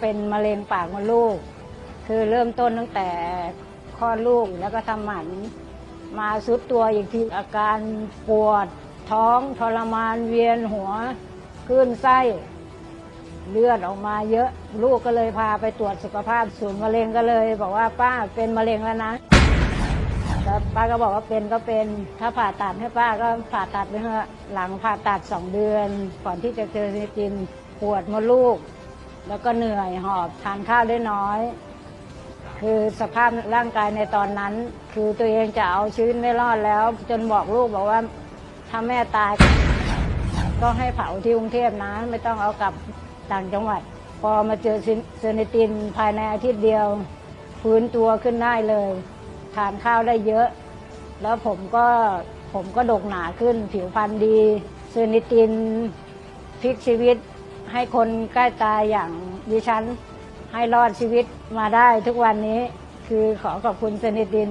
เป็นมะเร็งปากมดลูก คือเริ่มต้นตั้งแต่คลอดลูกแล้วก็ทำหมันมาสุดตัวอีกทีอาการปวดท้องทรมานเวียนหัวคลื่นไส้เลือดออกมาเยอะ ลูกก็เลยพาไปตรวจสุขภาพศูนย์มะเร็งก็เลย บอกว่าป้าเป็นมะเร็งแล้วนะแล้วป้าก็บอกว่าเป็นก็เป็นถ้าผ่าตัดให้ป้าก็ผ่าตัดไปเถอะหลังผ่าตัดสองเดือน ก่อนที่จะเจอซีจินปวดมดลูก แล้วก็เหนื่อยหอบทานข้าวได้น้อย คือสภาพร่างกายในตอนนั้น คือตัวเองจะเอาชีวิตไม่รอดแล้ว จนบอกลูกบอกว่าถ้าแม่ตาย ก็ให้เผาที่กรุงเทพนะ ไม่ต้องเอากลับต่างจังหวัด พอมาเจอซินเซนิตินภายในอาทิตย์เดียวฟื้นตัวขึ้นได้เลยทานข้าวได้เยอะ แล้วผมก็ผมก็ดกหนาขึ้น ผิวพรรณดีเซนิตินพลิกชีวิต ให้คนใกล้ตายอย่างดิฉันให้รอดชีวิตมาได้ทุกวันนี้คือขอขอบคุณสนิติน